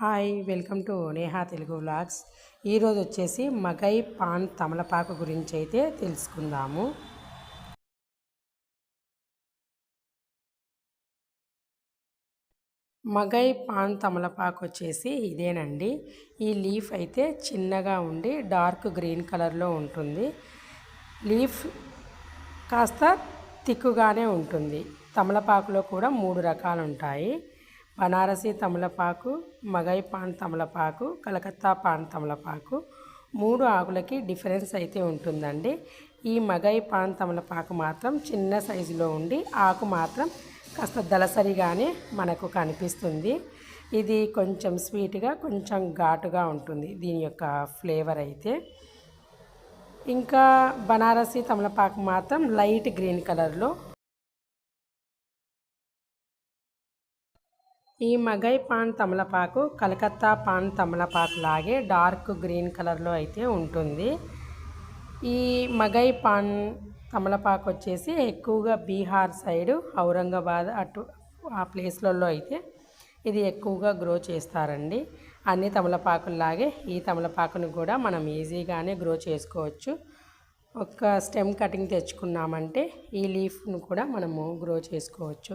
Hi welcome to Neha Telugu vlogs. ఈరోజు వచ్చేసి మగై pan తమలపాకు గురించి అయితే తెలుసుకుందాము. మగై పాన్ తమలపాకు వచ్చేసి ఇదేనండి. ఈ లీఫ్ అయితే చిన్నగా ఉండి డార్క్ గ్రీన్ కలర్లో ఉంటుంది. లీఫ్ కాస్త తిక్కుగానే ఉంటుంది. తమలపాకులో కూడా మూడు రకాలు ఉంటాయి. బనారసి తమలపాకు మగై పాన్ తమలపాకు కలకత్తా పాన్ తమలపాకు మూడు ఆకులకి డిఫరెన్స్ అయితే ఉంటుందండి. ఈ మగై పాన్ తమలపాకు మాత్రం చిన్న సైజులో ఉండి ఆకు మాత్రం కాస్త దళసరిగానే మనకు కనిపిస్తుంది. ఇది కొంచెం స్వీట్గా కొంచెం ఘాటుగా ఉంటుంది దీని యొక్క ఫ్లేవర్ అయితే. ఇంకా బనారసి తమలపాకు మాత్రం లైట్ గ్రీన్ కలర్లో ఈ మగై పాన్ తమలపాకు కలకత్తా పాన్ తమలపాకు లాగే డార్క్ గ్రీన్ కలర్లో అయితే ఉంటుంది. ఈ మగై పాన్ తమలపాకు వచ్చేసి ఎక్కువగా బీహార్ సైడు ఔరంగాబాద్ అటు ఆ ప్లేస్లలో అయితే ఇది ఎక్కువగా గ్రో చేస్తారండి. అన్ని తమలపాకుల్లాగే ఈ తమలపాకును కూడా మనం ఈజీగానే గ్రో చేసుకోవచ్చు. ఒక స్టెమ్ కటింగ్ తెచ్చుకున్నామంటే ఈ లీఫ్ను కూడా మనము గ్రో చేసుకోవచ్చు.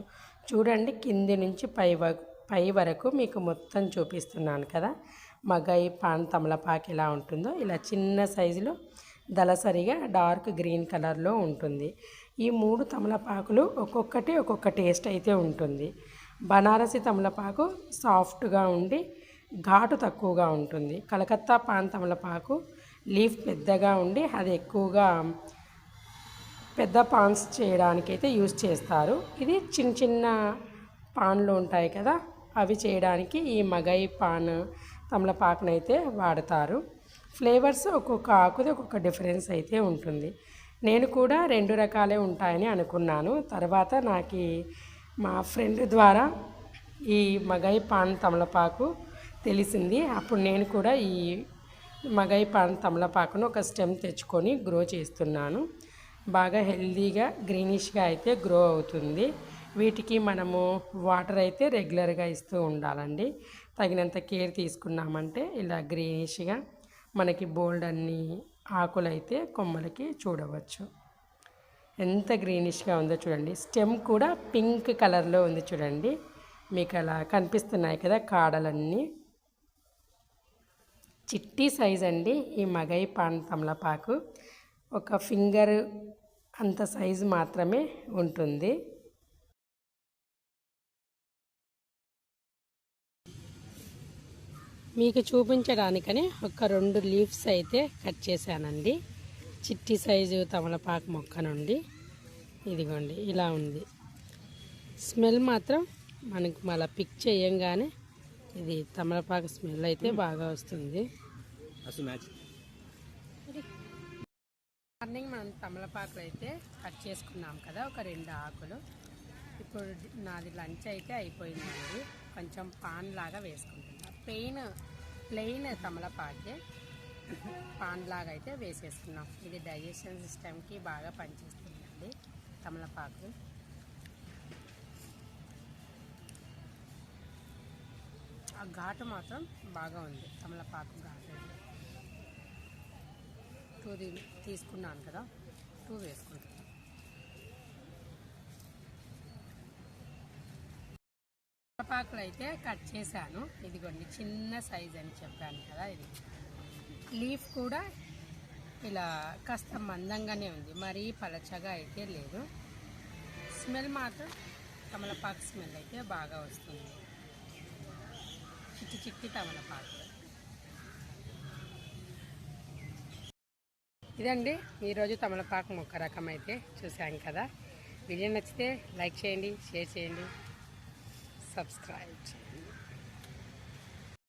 చూడండి కింది నుంచి పై పై వరకు మీకు మొత్తం చూపిస్తున్నాను కదా. మగై పాన్ తమలపాకు ఎలా ఉంటుందో ఇలా చిన్న సైజులో దళసరిగా డార్క్ గ్రీన్ కలర్లో ఉంటుంది. ఈ మూడు తమలపాకులు ఒక్కొక్కటి ఒక్కొక్క టేస్ట్ అయితే ఉంటుంది. బనారసి తమలపాకు సాఫ్ట్గా ఉండి ఘాటు తక్కువగా ఉంటుంది. కలకత్తా పాన్ తమలపాకు లీఫ్ పెద్దగా ఉండి అది ఎక్కువగా పెద్ద పాన్స్ చేయడానికైతే యూజ్ చేస్తారు. ఇది చిన్న చిన్న పాన్లు ఉంటాయి కదా. అవి చేయడానికి ఈ మగై పాన్ తమలపాకునైతే వాడతారు. ఫ్లేవర్స్ ఒక్కొక్క ఆకుది ఒక్కొక్క డిఫరెన్స్ అయితే ఉంటుంది. నేను కూడా రెండు రకాలే ఉంటాయని అనుకున్నాను. తర్వాత నాకు మా ఫ్రెండ్ ద్వారా ఈ మగై పాన్ తమలపాకు తెలిసింది. అప్పుడు నేను కూడా ఈ మగై పాన్ తమలపాకును ఒక స్టెమ్ తెచ్చుకొని గ్రో చేస్తున్నాను. బాగా హెల్దీగా గ్రీనిష్గా అయితే గ్రో అవుతుంది. వీటికి మనము వాటర్ అయితే రెగ్యులర్గా ఇస్తూ ఉండాలండి. తగినంత కేర్ తీసుకున్నామంటే ఇలా గ్రీనిష్గా మనకి బోల్డ్ అన్ని ఆకులు అయితే కొమ్మలకి చూడవచ్చు. ఎంత గ్రీనిష్గా ఉందో చూడండి. స్టెమ్ కూడా పింక్ కలర్లో ఉంది చూడండి. మీకు అలా కనిపిస్తున్నాయి కదా కాడలన్నీ. చిట్టి సైజ్ అండి ఈ మగై పాన్ తమలపాకు. ఒక ఫింగర్ అంత సైజు మాత్రమే ఉంటుంది. మీకు చూపించడానికని ఒక రెండు లీవ్స్ అయితే కట్ చేశానండి. చిట్టి సైజు తమలపాకు మొక్క నుండి. ఇదిగోండి ఇలా ఉంది. స్మెల్ మాత్రం మనకు మళ్ళీ పిక్ చేయంగానే ఇది తమలపాకు స్మెల్ అయితే బాగా వస్తుంది. మార్నింగ్ మనం తమలపాకులు అయితే కట్ చేసుకున్నాం కదా ఒక రెండు ఆకులు. ఇప్పుడు నాది లంచ్ అయితే అయిపోయిందండి. కొంచెం పాన్ లాగా వేసుకుంటున్నా ప్లెయిన్ ప్లెయిన్ తమలపాకే పాన్ లాగా అయితే వేసేసుకున్నాం ఇది డైజెషన్ సిస్టమ్కి బాగా పనిచేస్తుందండి తమలపాకు. ఆ ఘాటు మాత్రం బాగా ఉంది తమలపాకు ఘాటు. టూ తీసుకున్నాను కదా టూ వేసుకుంటాను తమలపాకులు అయితే కట్ చేశాను. ఇదిగోండి చిన్న సైజ్ అని చెప్పాను కదా ఇది. లీఫ్ కూడా ఇలా కాస్త మందంగానే ఉంది. మరీ పలచగా అయితే లేదు. స్మెల్ మాత్రం తమలపాకు స్మెల్ అయితే బాగా వస్తుంది. చిట్టి చిట్టి తమలపాకు. ఇదండి ఈరోజు తమలపాకు మొక్క రకం అయితే చూసాం కదా. వీడియో నచ్చితే లైక్ చేయండి షేర్ చేయండి. సబ్స్క్రైబ్ చేయండి